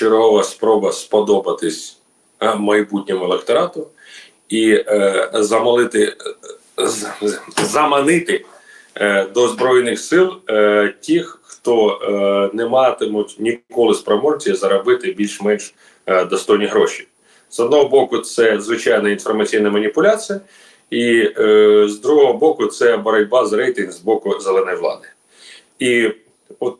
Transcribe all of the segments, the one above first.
чергова спроба сподобатись е, майбутньому електорату і е, замолити, е, заманити е, до збройних сил е, тих, хто е, не матимуть ніколи спроможності заробити більш-менш е, достойні гроші. З одного боку, це звичайна інформаційна маніпуляція, і е, з другого боку, це боротьба з рейтинг з боку зеленої влади. І от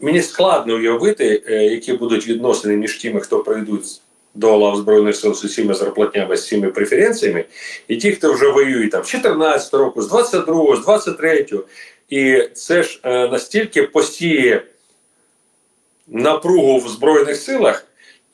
мені складно уявити, е, які будуть відносини між тими, хто прийдуть до лав Збройних сил з усіма зарплатнями, з всіма преференціями, і ті, хто вже воює там з 14 року, з 22, з 23. І це ж е, настільки посіє напругу в Збройних силах,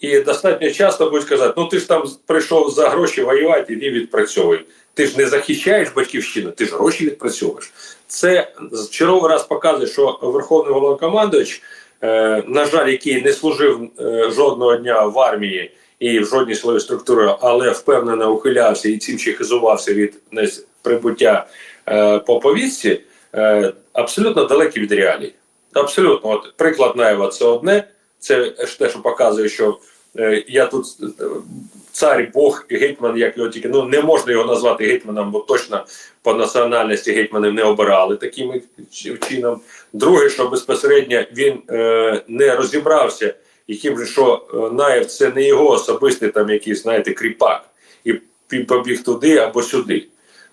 і достатньо часто будуть казати: ну ти ж там прийшов за гроші воювати, іди відпрацьовуй. Ти ж не захищаєш батьківщину, ти ж гроші відпрацьовуєш. Це черговий раз показує, що Верховний головнокомандуючий, е, на жаль, який не служив е, жодного дня в армії і в жодній силовій структурі, але впевнено ухилявся і цим ще хизувався від прибуття е, по повістці, е, абсолютно далекий від реалій. Абсолютно, от приклад Наєва це одне. Це ж те, що показує, що я тут е, цар, Бог, гетьман, як його тільки ну не можна його назвати гетьманом, бо точно по національності гетьманів не обирали таким чи- чином. Друге, що безпосередньо він е, не розібрався, яким що е, Наєв це не його особистий там якийсь, знаєте, кріпак, і побіг туди або сюди.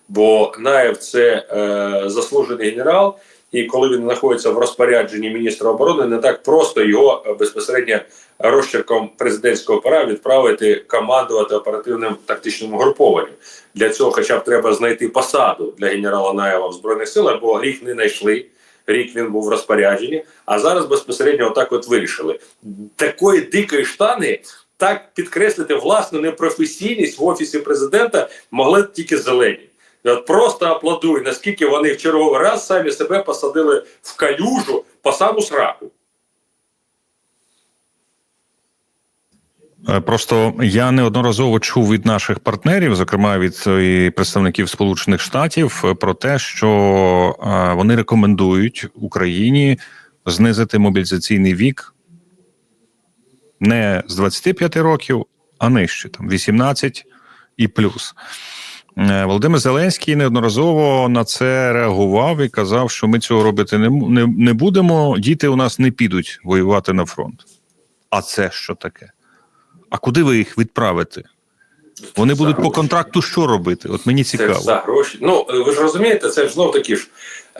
Бо Наєв це е, заслужений генерал, і коли він знаходиться в розпорядженні міністра оборони, не так просто його е, безпосередньо розчерком президентського пера відправити командувати оперативним тактичним угрупованням. Для цього, хоча б треба знайти посаду для генерала Наєва в збройних силах, бо рік не знайшли. Рік він був в розпорядженні, а зараз безпосередньо отак от вирішили. Такої дикої штани так підкреслити власну непрофесійність в офісі президента могли тільки зелені. От просто аплодуй, наскільки вони в черговий раз самі себе посадили в калюжу по саму сраку. Е, Просто я неодноразово чув від наших партнерів, зокрема від е, представників Сполучених Штатів, е, про те, що е, вони рекомендують Україні знизити мобілізаційний вік не з 25 років, а нижче, там 18 і плюс. Е, Володимир Зеленський неодноразово на це реагував і казав, що ми цього робити не, не, не будемо. Діти у нас не підуть воювати на фронт. А це що таке? А куди ви їх відправите? Вони За будуть по контракту що робити? От мені Це цікаво. ж за гроші. Ну е, ви ж розумієте, це ж знов таки ж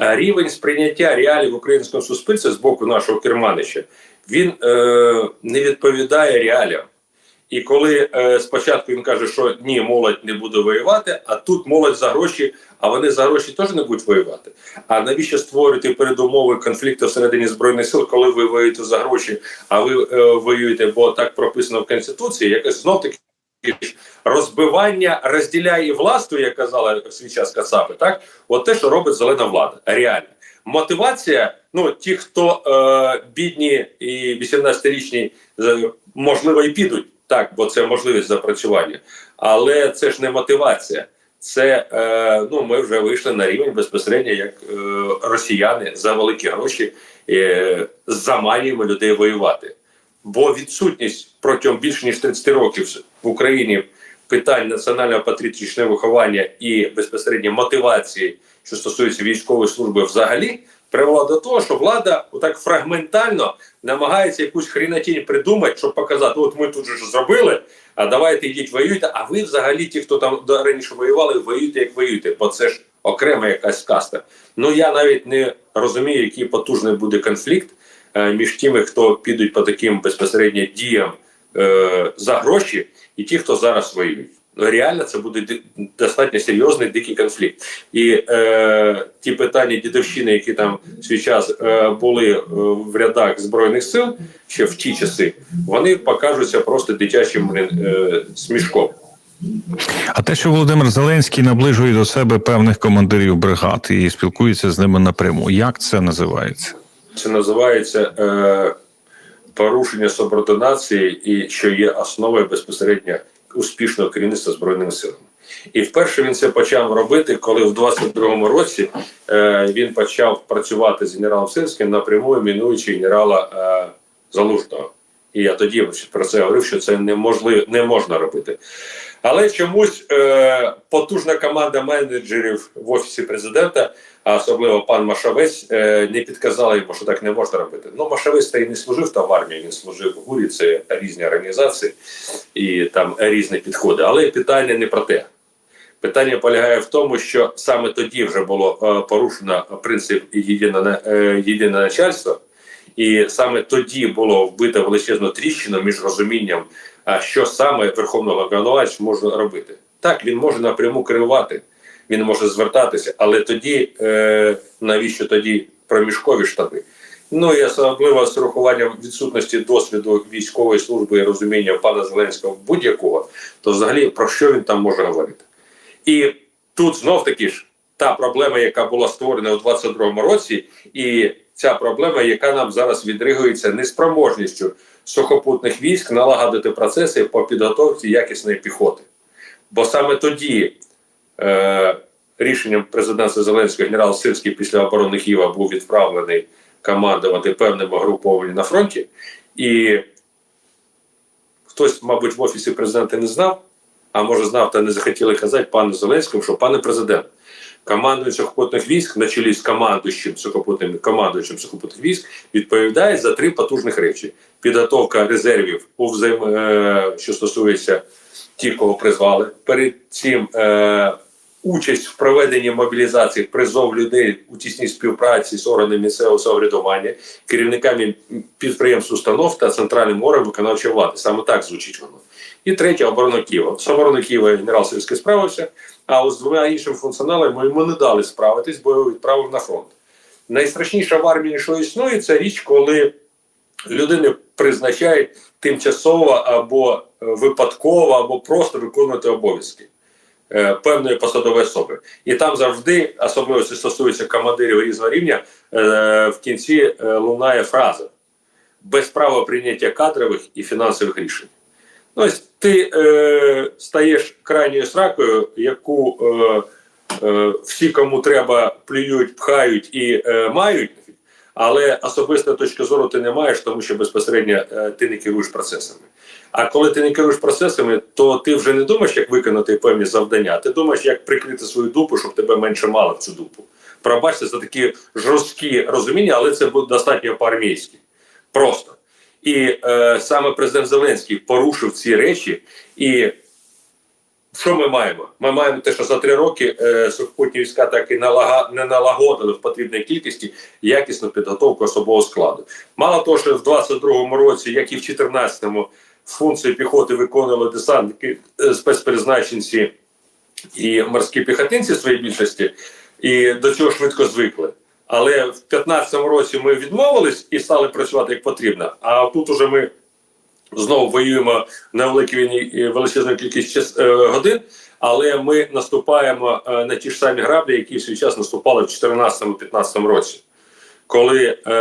е, рівень сприйняття реалій в українському суспільстві з боку нашого керманича. Він е, не відповідає реаліям. І коли е, спочатку він каже, що ні, молодь не буде воювати, а тут молодь за гроші, а вони за гроші теж не будуть воювати. А навіщо створювати передумови конфлікту всередині збройних сил, коли ви воюєте за гроші, а ви е, воюєте, бо так прописано в конституції, якось знов таки розбивання розділяй і властвуй, як казала в свій час Кацапи, так от те, що робить зелена влада, реально. Мотивація, ну ті, хто е, бідні і 18-річні, е, можливо, і підуть так, бо це можливість запрацювання, але це ж не мотивація. Це е, ну ми вже вийшли на рівень безпосередньо як е, росіяни за великі гроші е, заманюємо людей воювати. Бо відсутність протягом більше ніж 30 років в Україні питань національного патріотичного виховання і безпосередньо мотивації, що стосується військової служби, взагалі привела до того, що влада отак фрагментально намагається якусь хрінатінь придумати, щоб показати, от ми тут же ж зробили. А давайте йдіть воюйте. А ви взагалі, ті, хто там раніше воювали, воюйте як воюєте, бо це ж окрема якась каста. Ну я навіть не розумію, який потужний буде конфлікт е, між тими, хто підуть по таким безпосередньо діям е, за гроші, і ті, хто зараз воюють. Реально це буде достатньо серйозний дикий конфлікт. І е, ті питання дідовщини, які там в свій час е, були е, в рядах збройних сил ще в ті часи, вони покажуться просто дитячим е, смішком. А те, що Володимир Зеленський наближує до себе певних командирів бригад і спілкується з ними напряму, як це називається? Це називається е, порушення субординації, і що є основою безпосередньо успішного керівництва збройними силами. І вперше він це почав робити, коли в 22-му році е, він почав працювати з генералом Сирським напряму, мінуючи генерала е, Залужного. І я тоді про це говорив, що це неможливо, не можна робити. Але чомусь е, потужна команда менеджерів в офісі президента, а особливо пан Машавець, е, не підказала йому, що так не можна робити. Ну, Машавець та й не служив там в армії, він служив в ГУРі, це різні організації і там різні підходи. Але питання не про те. Питання полягає в тому, що саме тоді вже було е, порушено принцип єдине, е, начальство, і саме тоді було вбито величезну тріщину між розумінням, що саме Верховний Головнокомандувач може робити. Так, він може напряму керувати, він може звертатися, але тоді е, навіщо тоді проміжкові штаби? Ну і особливо з урахуванням відсутності досвіду військової служби і розуміння пана Зеленського будь-якого, то взагалі про що він там може говорити? І тут знов таки ж та проблема, яка була створена у 22-му році, і ця проблема, яка нам зараз відригується неспроможністю сухопутних військ налагодити процеси по підготовці якісної піхоти. Бо саме тоді е, рішенням президента Зеленського генерал Сирський після оборони Києва був відправлений командувати певним угрупованням на фронті, і хтось, мабуть, в офісі президента не знав, а може знав та не захотіли казати пану Зеленському, що пане президент, командуючий сухопутних військ на чолі з командуючим сухопутним командуючим сухопутних військ відповідає за три потужних речі: підготовка резервів у взаєм, е, що стосується ті, кого призвали. Перед цим е, участь в проведенні мобілізації, призов людей у тісній співпраці з органами місцевого самоврядування, керівниками підприємств, установ та центральним органом виконавчої влади. Саме так звучить воно. І третє оборона Києва. З оборони Києва генерал Сирський справився, а з двома іншими функціоналами йому не дали справитись, бо його відправив на фронт. Найстрашніше в армії, що існує, це річ, коли людини призначають тимчасово або е, випадково, або просто виконувати обов'язки е, певної посадової особи. І там завжди, особливо це стосується командирів різного рівня, е, в кінці лунає фраза без права прийняття кадрових і фінансових рішень. Ну, ось ти е, стаєш крайньою сракою, яку е, е, всі, кому треба, плюють, пхають і е, мають, але особистої точки зору ти не маєш, тому що безпосередньо е, ти не керуєш процесами. А коли ти не керуєш процесами, то ти вже не думаєш, як виконати певні завдання, ти думаєш, як прикрити свою дупу, щоб тебе менше мало в цю дупу. Пробачте, це такі жорсткі розуміння, але це буде достатньо по-армійськи. Просто. І е, саме президент Зеленський порушив ці речі. І що ми маємо? Ми маємо те, що за три роки е, сухопутні війська так і налага, не налагодили в потрібній кількості якісну підготовку особового складу. Мало того, що в 22-му році, як і в 14-му, функції піхоти виконували десантники е, спецпризначенці і морські піхотинці в своїй більшості, і до цього швидко звикли. Але в 15-му році ми відмовились і стали працювати як потрібно. А тут уже ми знову воюємо на великій війні е, величезну кількість час, е, годин, але ми наступаємо е, на ті ж самі граблі, які в свій час наступали в 14-15 році, коли е,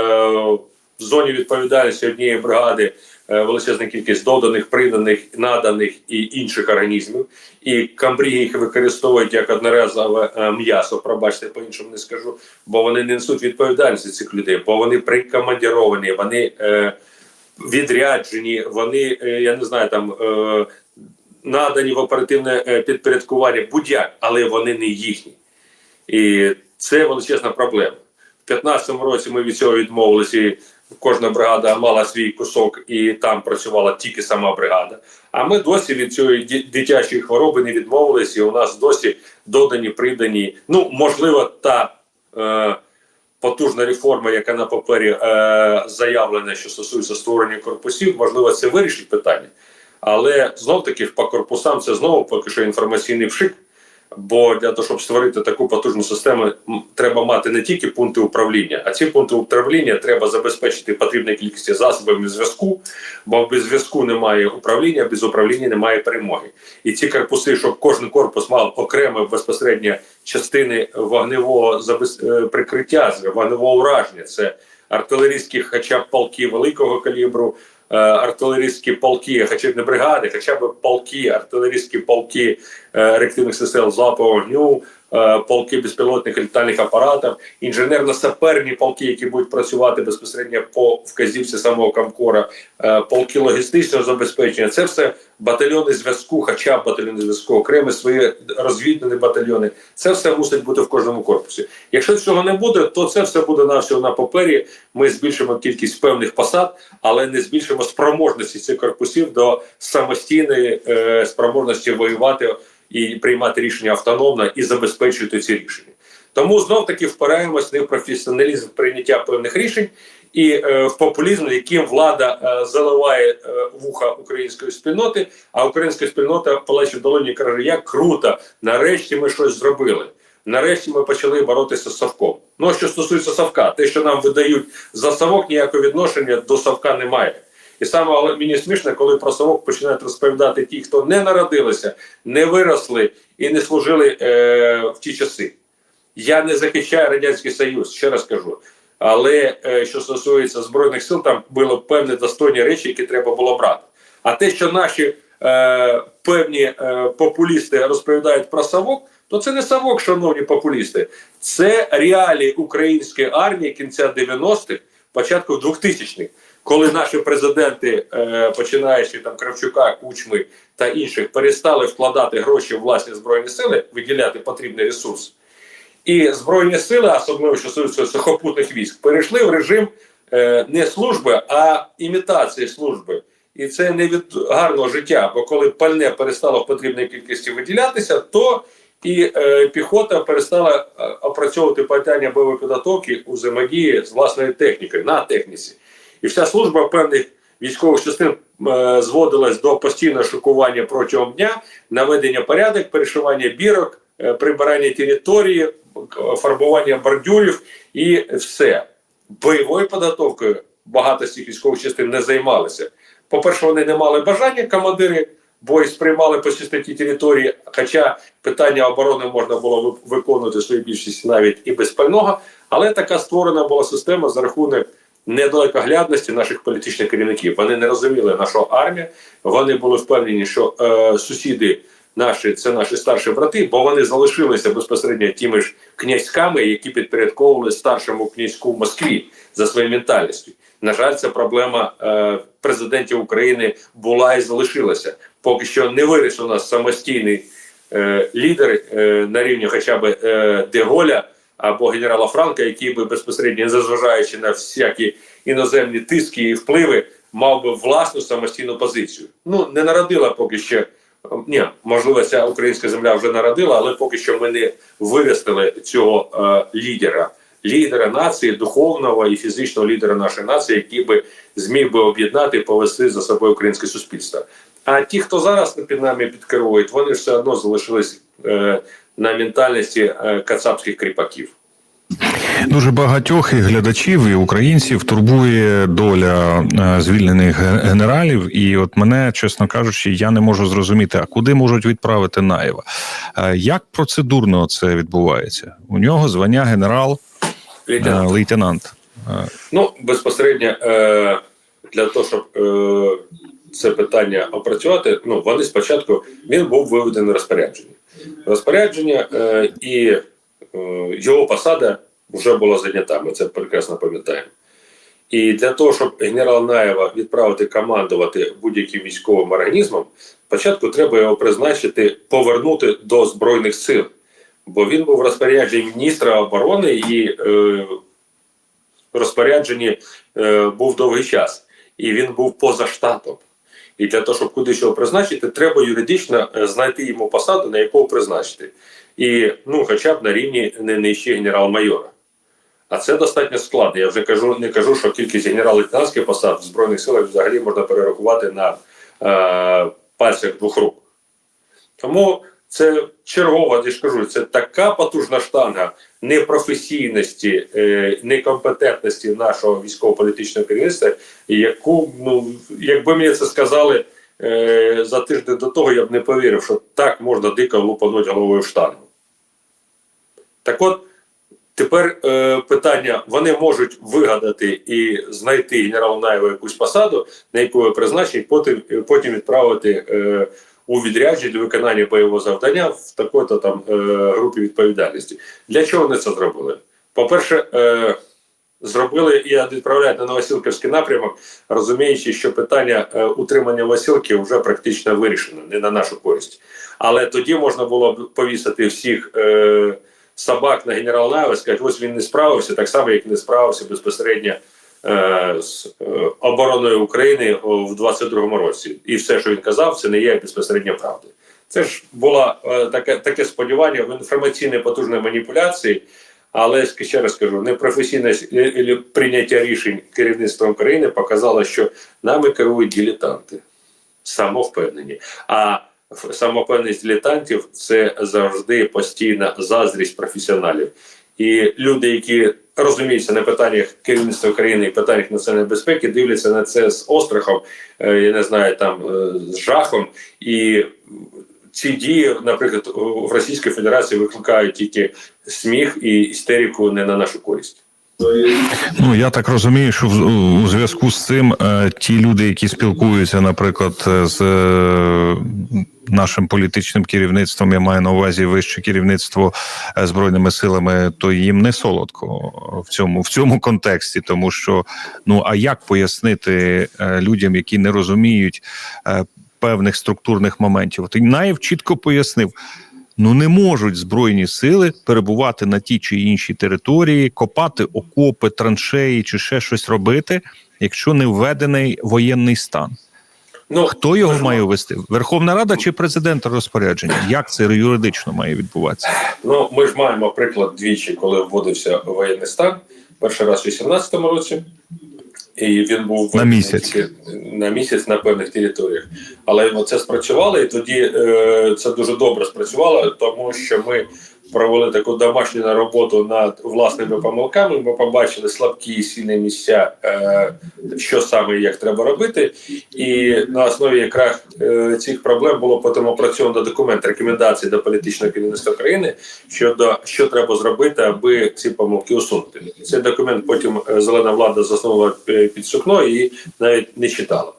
в зоні відповідальності однієї бригади е, величезна кількість доданих, приданих, наданих і інших організмів, і камбрії їх використовують як одноразове е, м'ясо. Пробачте, по іншому не скажу, бо вони не несуть відповідальності цих людей, бо вони прикомандіровані, вони е, відряджені, вони е, я не знаю там. Е, Надані в оперативне е, підпорядкування будь-як, але вони не їхні. І це величезна проблема. В 2015 році ми від цього відмовилися. і Кожна бригада мала свій кусок, і там працювала тільки сама бригада. А ми досі від цієї дитячої хвороби не відмовилися, і у нас досі додані, придані. Ну, можливо, та потужна реформа, яка на папері е, заявлена, що стосується створення корпусів, можливо, це вирішить питання. Але знов таки по корпусам це знову поки що інформаційний вшик. Бо для того, щоб створити таку потужну систему, треба мати не тільки пункти управління, а ці пункти управління треба забезпечити потрібною кількістю засобами зв'язку, бо без зв'язку немає управління, без управління немає перемоги. І ці корпуси, щоб кожен корпус мав окреме безпосередньо частини вогневого е, прикриття, вогневого ураження. Це артилерійські, хоча б полки великого калібру, артилерійські полки, хоча б не бригади, хоча б полки, артилерійські полки е, реактивних систем залпового вогню, е, полки безпілотних літальних апаратів, інженерно-саперні полки, які будуть працювати безпосередньо по вказівці самого Камкора, е, полки логістичного забезпечення. Це все батальйони зв'язку, хоча б батальйони зв'язку, окремі свої розвідні батальйони. Це все мусить бути в кожному корпусі. Якщо цього не буде, то це все буде на всього на папері. Ми збільшимо кількість певних посад, але не збільшимо спроможності цих корпусів до самостійної е, спроможності воювати і приймати рішення автономно і забезпечувати ці рішення. Тому знов таки впираємось не в професіоналізм прийняття певних рішень і е, в популізм, яким влада е, заливає е, вуха української спільноти, а українська спільнота плаче в долоні каже, як круто, нарешті ми щось зробили. Нарешті ми почали боротися з Савком. Ну що стосується Савка, те, що нам видають за Савок, ніякого відношення до Савка немає. І саме мені смішно, коли про Савок починають розповідати ті, хто не народилися, не виросли і не служили е, в ті часи. Я не захищаю радянський союз, ще раз кажу. Але е, що стосується збройних сил, там були певні достойні речі, які треба було брати. А те, що наші е, певні е, популісти розповідають про Савок, то це не Савок, шановні популісти, це реалії української армії кінця 90-х, початку 2000-х, коли наші президенти, е, починаючи там Кравчука, Кучми та інших, перестали вкладати гроші в власні збройні сили, виділяти потрібний ресурс. І збройні сили, особливо що стосується сухопутних військ, перейшли в режим е, не служби, а імітації служби. І це не від гарного життя. Бо коли пальне перестало в потрібній кількості виділятися, то і е, піхота перестала е, опрацьовувати питання бойової підготовки у взаємодії з власною технікою на техніці. І вся служба певних військових частин е, зводилась до постійного шокування протягом дня, наведення порядок, перешивання бірок, е, прибирання території, фарбування бордюрів і все. Бойовою підготовкою багато з цих військових частин не займалися. По-перше, вони не мали бажання, командири, бо й сприймали по чистоті території, хоча питання оборони можна було виконувати в своїй більшості навіть і без пального, але така створена була система за рахунок недалекоглядності наших політичних керівників. Вони не розуміли нашу армію, вони були впевнені, що е, сусіди наші це наші старші брати, бо вони залишилися безпосередньо тими ж князьками, які підпорядковували старшому князьку в Москві за своєю ментальністю. На жаль, ця проблема е, президентів України була і залишилася. Поки що не виріс у нас самостійний е, лідер е, на рівні хоча б е, Деголя або генерала Франка, який би безпосередньо, незважаючи на всякі іноземні тиски і впливи, мав би власну самостійну позицію. Ну не народила поки що. Ні, можливо, ця українська земля вже народила, але поки що ми не виростили цього е, лідера, лідера нації, духовного і фізичного лідера нашої нації, який би зміг би об'єднати і повести за собою українське суспільство. А ті, хто зараз під нами підкеровують, вони все одно залишились е, на ментальності е, кацапських кріпаків. Дуже багатьох і глядачів, і українців турбує доля е, звільнених генералів. І от мене, чесно кажучи, я не можу зрозуміти, а куди можуть відправити Наєва? Е, Як процедурно це відбувається? У нього звання генерал Лейтенант. лейтенант. Ну, безпосередньо для того, щоб це питання опрацювати, ну вони спочатку він був виведений розпорядження. Розпорядження е, і е, його посада вже була зайнята. Ми це прекрасно пам'ятаємо. І для того, щоб генерал Наєва відправити командувати будь-яким військовим організмом, спочатку треба його призначити, повернути до Збройних сил. Бо він був розпорядженні міністра оборони і е, розпорядженні е, був довгий час, і він був поза штатом. І для того, щоб кудись його призначити, треба юридично е, знайти йому посаду, на яку призначити. І ну, хоча б на рівні не нижче генерал-майора. А це достатньо складно. Я вже кажу, не кажу, що кількість генерал-лейтенантських посад в Збройних силах взагалі можна перерахувати на е, пальцях двох рук. Тому це чергова, я ж кажу, це така потужна штанга непрофесійності, е, некомпетентності нашого військово-політичного керівництва, яку, ну, якби мені це сказали е, за тиждень до того, я б не повірив, що так можна дико лупануть головою штангу. Так от, тепер е, питання: вони можуть вигадати і знайти генерал Наєва якусь посаду, на яку ви призначені, потім, потім відправити е, у відрядженні виконання бойового завдання в такої-то там е, групі відповідальності. Для чого вони це зробили? По-перше, е, зробили і відправляють на Новосілківський напрямок, розуміючи, що питання е, утримання Новосілки вже практично вирішено, не на нашу користь. Але тоді можна було б повісити всіх собак на генерал Нави, сказати, ось він не справився, так само, як не справився безпосередньо з е, обороною України в 22-му році. І все, що він казав, це не є безпосередньо правдою. Це ж було е, таке, таке сподівання в інформаційній потужної маніпуляції, але ще раз кажу, непрофесійне е, е, прийняття рішень керівництвом країни показало, що нами керують дилетанти, самовпевнені. А самопевність дилетантів це завжди постійна заздрість професіоналів. І люди, які розуміються на питаннях керівництва країни і питаннях національної безпеки, дивляться на це з острахом, е, я не знаю, там е, з жахом. І ці дії, наприклад, в Російській Федерації викликають тільки сміх і істерику не на нашу користь. Ну я так розумію, що в у зв'язку з цим е, ті люди, які спілкуються, наприклад, е, з е, нашим політичним керівництвом, я маю на увазі вище керівництво збройними силами, то їм не солодко в цьому в цьому контексті, тому що ну а як пояснити людям, які не розуміють певних структурних моментів? От Наєв чітко пояснив. Ну не можуть збройні сили перебувати на тій чи іншій території, копати окопи, траншеї чи ще щось робити, якщо не введений воєнний стан. Ну Хто його ми має ввести? Верховна Рада чи президент розпорядження? Як це юридично має відбуватися? Ну, ми ж маємо приклад двічі, коли вводився воєнний стан. Перший раз у 2018 році, і він був На місяць. на місяць на певних територіях. Але це спрацювало, і тоді е, це дуже добре спрацювало, тому що ми провели таку домашню роботу над власними помилками. Ми побачили слабкі і сильні місця, е, що саме як треба робити. І на основі якраз е, цих проблем було потім опрацьовано документ рекомендацій до політичного керівництва країни щодо що треба зробити, аби ці помилки усунути. Цей документ потім е, зелена влада е, під сукно і навіть не читала.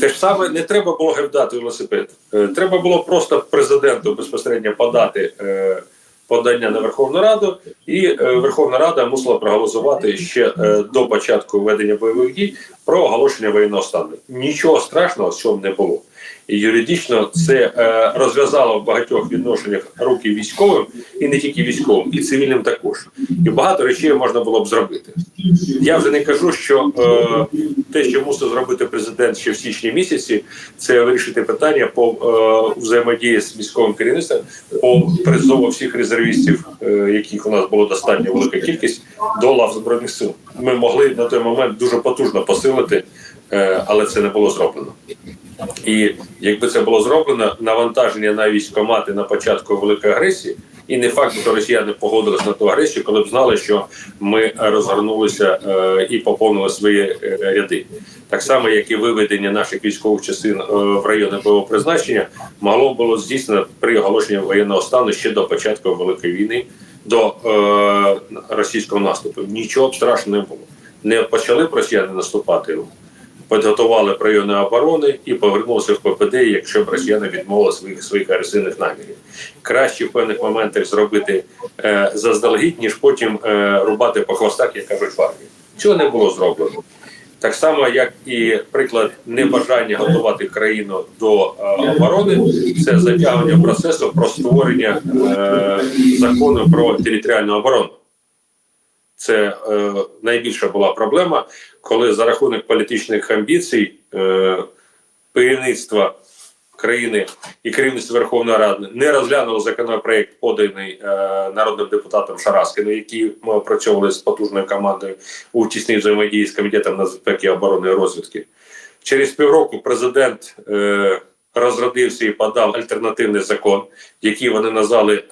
Те ж саме не треба було гевдати велосипед. Е, Треба було просто президенту безпосередньо подати е, подання на Верховну Раду, і е, Верховна Рада мусила проголосувати ще до початку ведення бойових дій про оголошення воєнного стану. Нічого страшного з цього не було. І юридично це е, розв'язало в багатьох відношеннях руки військовим, і не тільки військовим, і цивільним також. І багато речей можна було б зробити. Я вже не кажу, що е, те, що мусив зробити президент ще в січні місяці, це вирішити питання по е, взаємодії з військовим керівництвом по призову всіх резервістів, е, яких у нас було достатньо велика кількість, до лав збройних сил. Ми могли на той момент дуже потужно посилити, але це не було зроблено. І якби це було зроблено, навантаження на військомати на початку великої агресії, і не факт, що росіяни погодились на ту агресію, коли б знали, що ми розгорнулися е, і поповнили свої е, ряди. Так само, як і виведення наших військових частин е, в райони бойового призначення, могло було здійснено при оголошенні воєнного стану ще до початку великої війни, до е, російського наступу. Нічого б страшного не було. Не почали б росіяни наступати підготували прийоми оборони і повернулися в ППД, якщо б росіяни відмовили своїх своїх агресивних намірів. Краще в певних моментах зробити е, заздалегідь, ніж потім е, рубати по хвостах, як кажуть армії. Цього не було зроблено. Так само, як і приклад небажання готувати країну до е, оборони, це затягування процесу про створення е, закону про територіальну оборону. Це е, найбільша була проблема, коли за рахунок політичних амбіцій е, керівництва країни і керівництво Верховної Ради не розглянуло законопроект, поданий е, народним депутатом Шараскіним, який ми опрацьовували з потужною командою у тісній взаємодії з комітетом нацбезпеки, оборони і розвідки. Через півроку президент е, розродився і подав альтернативний закон, який вони назвали е,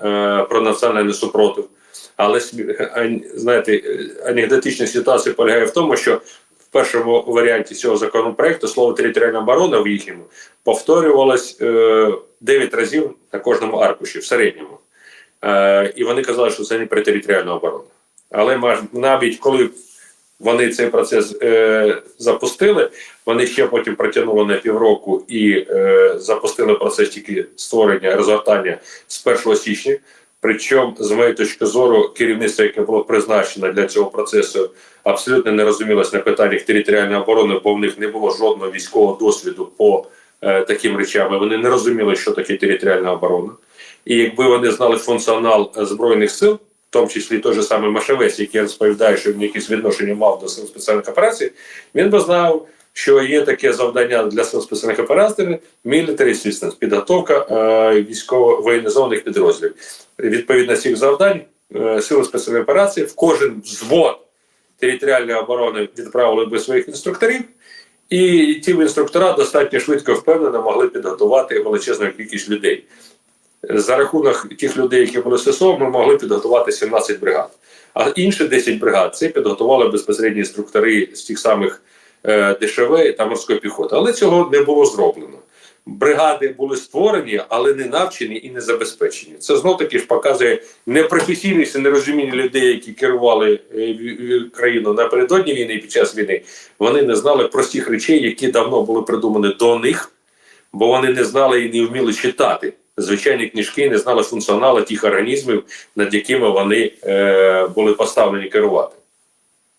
про національний супротив. Але знаєте, анекдотична ситуація полягає в тому, що в першому варіанті цього законопроекту слово територіальна оборона в їхньому повторювалось е, 9 разів на кожному аркуші в середньому. Е, і вони казали, що це не про територіальну оборону. Але навіть коли вони цей процес е, запустили. Вони ще потім протягнули на півроку і е, запустили процес тільки створення розгортання з 1 січня. Причому, з моєї точки зору, керівництво, яке було призначено для цього процесу, абсолютно не розумілось на питаннях територіальної оборони, бо в них не було жодного військового досвіду по е, таким речам. Вони не розуміли, що таке територіальна оборона. І якби вони знали функціонал е, збройних сил, в тому числі той же самий Машевець, який розповідає, що він якесь відношення мав до сил спеціальних операцій, він би знав, що є таке завдання для сил спеціальних операцій military assistance, підготовка е, військово воєнізованих підрозділів. Відповідно цих завдань е, сили спеціальної операції в кожен взвод територіальної оборони відправили би своїх інструкторів. І ті інструктора достатньо швидко впевнено могли підготувати величезну кількість людей. За рахунок тих людей, які були ССО, ми могли підготувати 17 бригад. А інші 10 бригад це підготували безпосередні інструктори з тих самих е, ДШВ та морської піхоти. Але цього не було зроблено. Бригади були створені, але не навчені і не забезпечені. Це знов таки ж показує непрофесійність і нерозуміння людей, які керували е, країну напередодні війни і під час війни. Вони не знали простих речей, які давно були придумані до них, бо вони не знали і не вміли читати звичайні книжки, не знали функціоналу тих організмів, над якими вони е, були поставлені керувати.